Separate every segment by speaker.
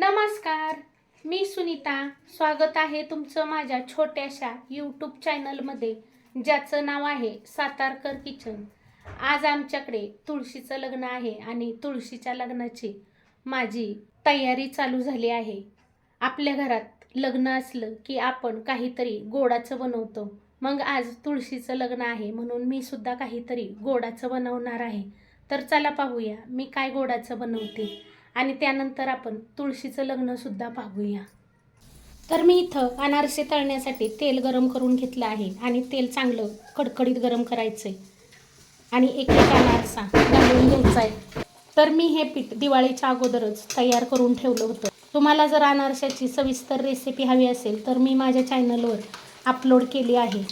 Speaker 1: नमस्कार मी सुनीता. स्वागत आहे तुमचं माझ्या छोट्याशा यूट्यूब चॅनलमध्ये ज्याचं नाव आहे सातारकर किचन आज आमच्याकडे तुळशीचं लग्न आहे आणि तुळशीच्या लग्नाची माझी तयारी चालू झाली आहे. आपल्या घरात लग्न असलं की आपण काहीतरी गोडाचं बनवतो. मग आज तुळशीचं लग्न आहे म्हणून मी सुद्धा काहीतरी गोडाचं बनवणार आहे. तर चला पाहूया मी काय गोडाचं बनवते. आणि त्यानंतर आपण तुळशीचं लग्नसुद्धा पाहूया तर मी इथं अनारसे तळण्यासाठी तेल गरम करून घेतलं आहे आणि तेल चांगलं कडकडीत गरम करायचं आहे आणि एक एक अनारसा घालून घ्यायचा आहे तर मी हे पीठ दिवाळीच्या अगोदरच तयार करून ठेवलं होतं. तुम्हाला जर अनारशाची सविस्तर रेसिपी हवी असेल तर मी माझ्या चॅनलवर अपलोड केली आहे.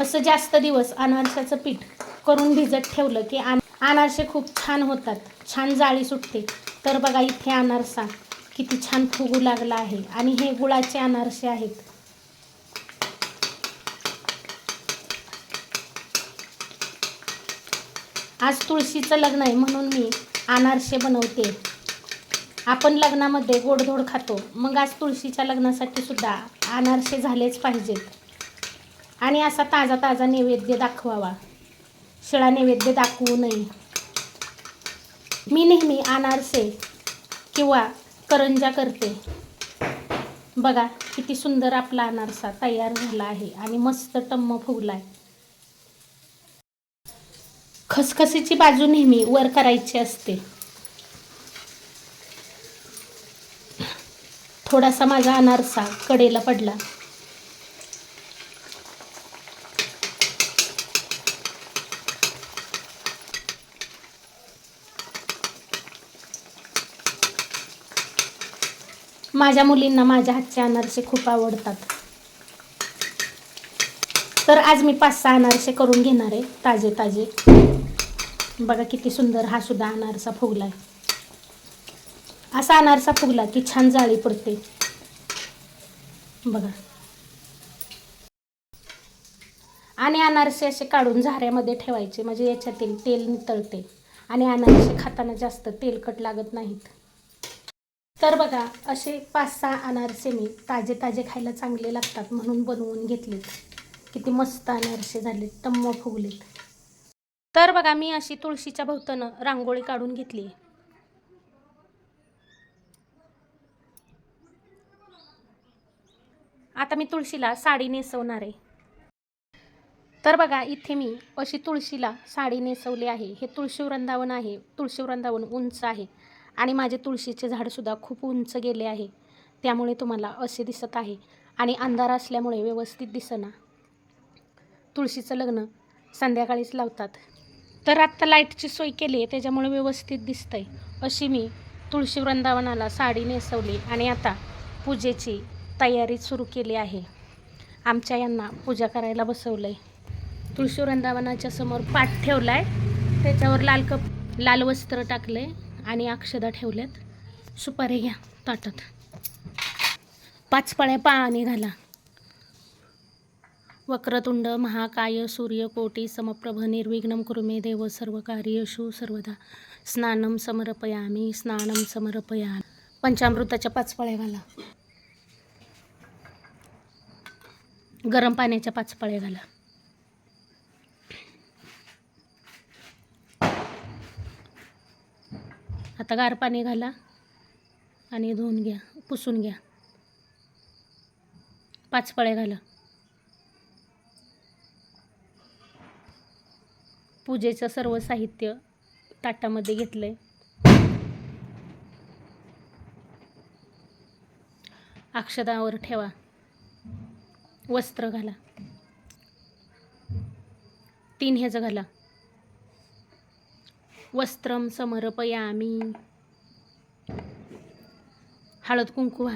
Speaker 1: असं जास्त दिवस अनारशाचं पीठ करून भिजत ठेवलं की अनारसे खूप छान होतात. छान जाळी सुटते. तर बघा इथे अनारसा किती छान फुगू लागला आहे. आणि हे गुळाचे अनारसे आहेत. आज तुळशीचं लग्न आहे म्हणून मी अनारसे बनवते. आपण लग्नामध्ये गोडधोड खातो. मग आज तुळशीच्या लग्नासाठी सुद्धा अनारसे झालेच पाहिजेत. आणि असा ताजा ताजा नैवेद्य दाखवावा. शिळा नैवेद्य दाखवू नये. मी नेहमी अनारसे किंवा करंजा करते. बघा किती सुंदर आपला अनारसा तयार झाला आहे आणि मस्त टम्म फुगला आहे खसखसीची बाजू नेहमी वर करायची असते. थोडासा माझा अनारसा कडेला पडला. माझ्या मुलींना माझ्या हातचे अनारसे खूप आवडतात. तर आज मी पाच सहा अनारसे करून घेणार आहे ताजे ताजे. बघा किती सुंदर हा सुद्धा अनारसा आहे असा अनारसा फुगला की छान जाळी पडते. बघा. आणि अनारसे असे काढून झाऱ्यामध्ये ठेवायचे म्हणजे याच्यातील तेल नितळते. आणि अनारसे खाताना जास्त तेलकट लागत नाहीत. तर बघा असे पाच सहा अनारसे मी ताजे ताजे खायला चांगले लागतात म्हणून बनवून घेतलेत. किती मस्त अनारसे झाले टम्म फुगलेत. तर बघा मी अशी तुळशीच्या भोवतानं रांगोळी काढून घेतली. आता मी तुळशीला साडी नेसवणार आहे. तर बघा इथे मी अशी तुळशीला साडी नेसवली आहे. हे तुळशी वृंदावन आहे. तुळशी वृंदावन उंच आहे. आणि माझे तुळशीचे झाडसुद्धा खूप उंच गेले आहे. त्यामुळे तुम्हाला असे दिसत आहे. आणि अंधार असल्यामुळे व्यवस्थित दिसना. तुळशीचं लग्न संध्याकाळीच लावतात. तर आत्ता लाईटची सोय केली आहे त्याच्यामुळे व्यवस्थित दिसतंय. अशी मी तुळशी वृंदावनाला साडी नेसवली आणि आता पूजेची तयारी सुरू केली आहे. आमच्या यांना पूजा करायला बसवलं आहे तुळशी वृंदावनाच्या समोर पाठ ठेवला आहे त्याच्यावर लाल कप लाल वस्त्र टाकलं आहे आणि अक्षदा ठेवल्यात. सुपारी घ्या ताटात. पाच पळ्या पाणी घाला. वक्रतुंड महाकाय सूर्यकोटी समप्रभ निर्विघ्न कुरुमे देव सर्व कार्यशु सर्वदा. स्नानम समर्पयामी स्नानम समर्पयामी. पंचामृताच्या पाच पळ्या घाला. गरम पाण्याच्या पाच पळ्या घाला. आता गार पाणी घाला आणि धुवून घ्या पुसून घ्या. पाच पळे घाला. पूजेचं सर्व साहित्य ताटामध्ये घेतलं आहे अक्षदावर ठेवा. वस्त्र घाला. तीन ह्याचं घाला. वस्त्रम समर्पयामी। हळद कुंकू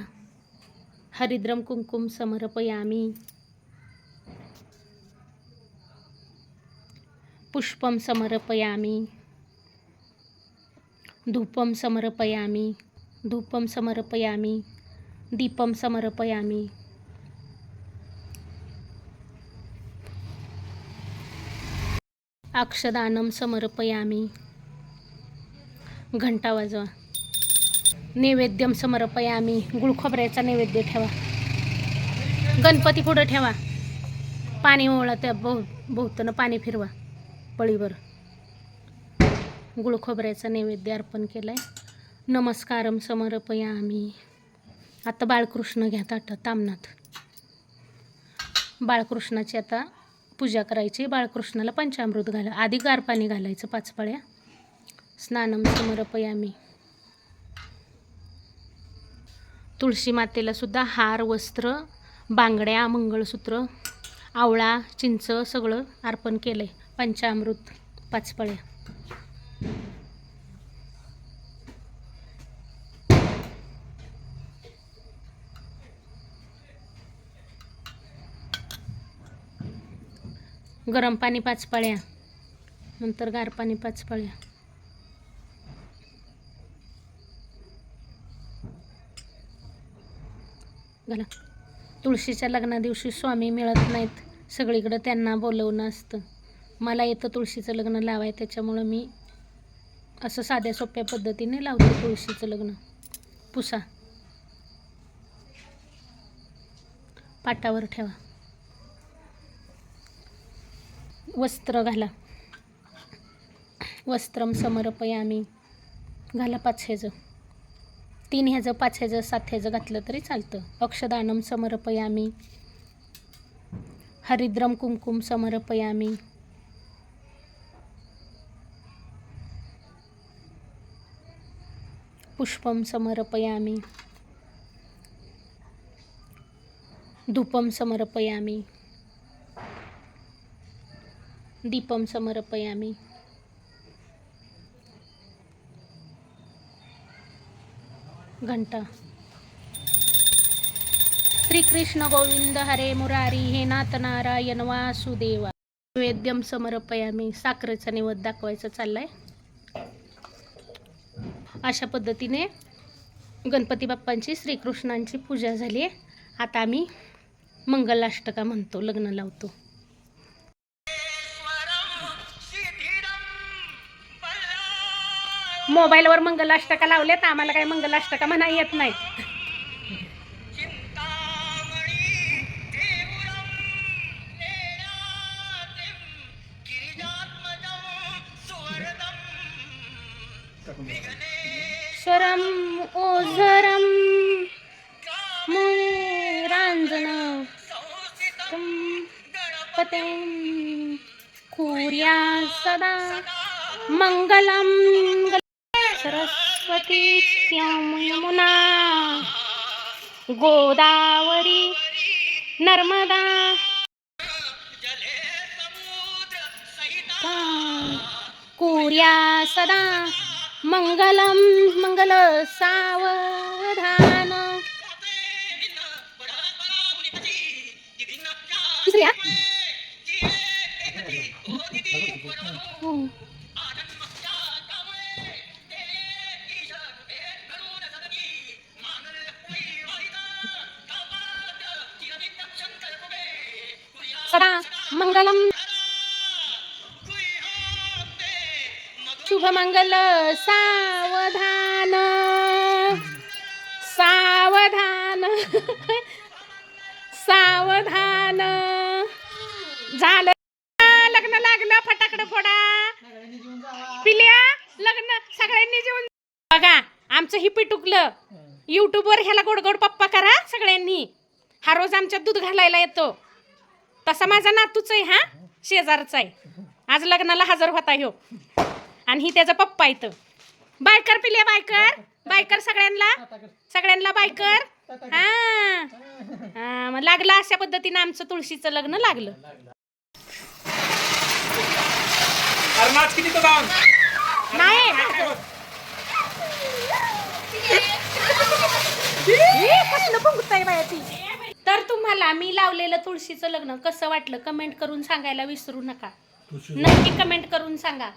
Speaker 1: हरिद्रम कुंकुम समर्पयामी। पुष्पं समर्पयामि। धूपं समर्पयामि। धूपं समर्पयामि। दीपं समर्पयामि। अक्षदानं समर्पयामि। घंटा वाजवा. नैवेद्यम समर्पयामी गुळखोबऱ्याचा नैवेद्य ठेवा. गणपती पुढं ठेवा. पाणी ओळा त्या भोव भोवतानं पाणी फिरवा. पळीवर. गुळखोबऱ्याचा नैवेद्य अर्पण केलाय. नमस्कारम समर्पयामी आता बाळकृष्ण घ्या ताट तामनाथ. बाळकृष्णाची आता पूजा करायची. बाळकृष्णाला पंचामृत घाला. आधी गार पाणी घालायचं पाच पाळ्या स्नानम समर्पयामी. तुळशी मातेला सुद्धा हार वस्त्र बांगड्या मंगळसूत्र आवळा चिंच सगळं अर्पण केलं आहे पंचामृत पाचपळ्या गरम पाणी पाचपळ्या नंतर गार पाणी पाच घाला तुळशीच्या लग्ना दिवशी स्वामी मिळत नाहीत. सगळीकडं त्यांना बोलवणं असतं. मला येतं तुळशीचं लग्न लावाय त्याच्यामुळं मी असं साध्या सोप्या पद्धतीने लावते तुळशीचं लग्न. पुसा. पाटावर ठेवा. वस्त्र घाला. वस्त्रम समर्पयामी. घाला पाच तीन ह्याचं पाच ह्याचं सात ह्याचं घातलं तरी चालतं. अक्षदानम समर्पयामी. हरिद्रम कुमकुम समर्पयामी. पुष्पम समर्पयामी. धूपम समर्पयामी. दीपम समर्पयामी. घंटा. श्रीकृष्ण गोविंद हरे मुरारी हे नाथ नारायण वासुदेवा. नैवेद्यम समर्पयामी. साखरेचा निवद दाखवायचा चाललाय. अशा पद्धतीने गणपती बाप्पांची श्रीकृष्णांची पूजा झाली आहे आता आम्ही मंगलाष्टका म्हणतो लग्न लावतो. मोबाईलवर मंगलाष्टका लावल्यात आम्हाला काही मंगलाष्टका म्हणा येत नाही शरम ओझरम मुरांजन पते कुर्या सदा मंगलम सरस्वती यमुना गोदावरी नर्मदा कुर्या सदा मंगलम मंगल सावधान दुसऱ्या मंगलम। शुभमंगल सावधान। सावधान। सावधान। झालं. लग्न लागलं फटाकडं फोडा. पिल्या लग्न सगळ्यांनी जेवण बघा आमचं ही पिटुकलं युट्यूबवर ह्याला गोड गोड पप्पा करा सगळ्यांनी. हा रोज आमच्यात दूध घालायला येतो. तसा माझा नातूच आहे हा? शेजारचा आहे. आज लग्नाला हजर होता ह्यो. आणि ही त्याचा पप्पा इथं. बायकर पिल्या बायकर? बायकर सगळ्यांना सगळ्यांना बायकर? हा. हा मग लागलं अशा पद्धतीनं आमचं तुळशीचं लग्न लागलं. नाही. कसलं बघताय बाया ती? तर तुम्हाला मी लावलेलं तुळशीचं लग्न कसं वाटलं? कमेंट करून सांगायला विसरू नका. नक्की कमेंट करून सांगा.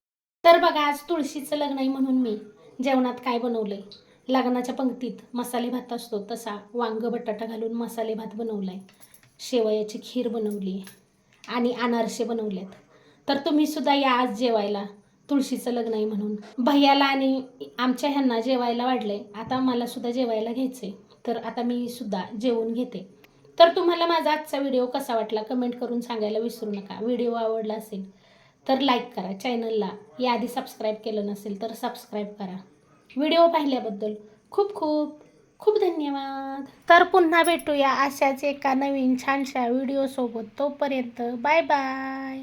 Speaker 1: तर बघा आज तुळशीचं लग्न आहे म्हणून मी जेवणात काय बनवलंय? लग्नाच्या पंक्तीत मसाले भात असतो तसा वांग बटाटा घालून मसाले भात बनवलाय. शेवयाची खीर बनवली आणि अनारसे बनवलेत. तर तुम्ही सुद्धा या आज जेवायला. तुळशीचं लग्न आहे म्हणून. भैयाला आणि आमच्या ह्यांना जेवायला वाढले आता मला सुद्धा जेवायला घ्यायचे तर आता मी सुद्धा जेवून घेते. तर तुम्हाला माझा आजचा व्हिडिओ कसा वाटला कमेंट करून सांगायला विसरू नका. व्हिडिओ आवडला असेल तर लाईक करा. चॅनलला याआधी सबस्क्राईब केलं नसेल तर सबस्क्राईब करा. व्हिडिओ पाहिल्याबद्दल खूप खूप खूप धन्यवाद. तर पुन्हा भेटूया अशाच एका नवीन छानशा व्हिडिओसोबत तोपर्यंत बाय बाय.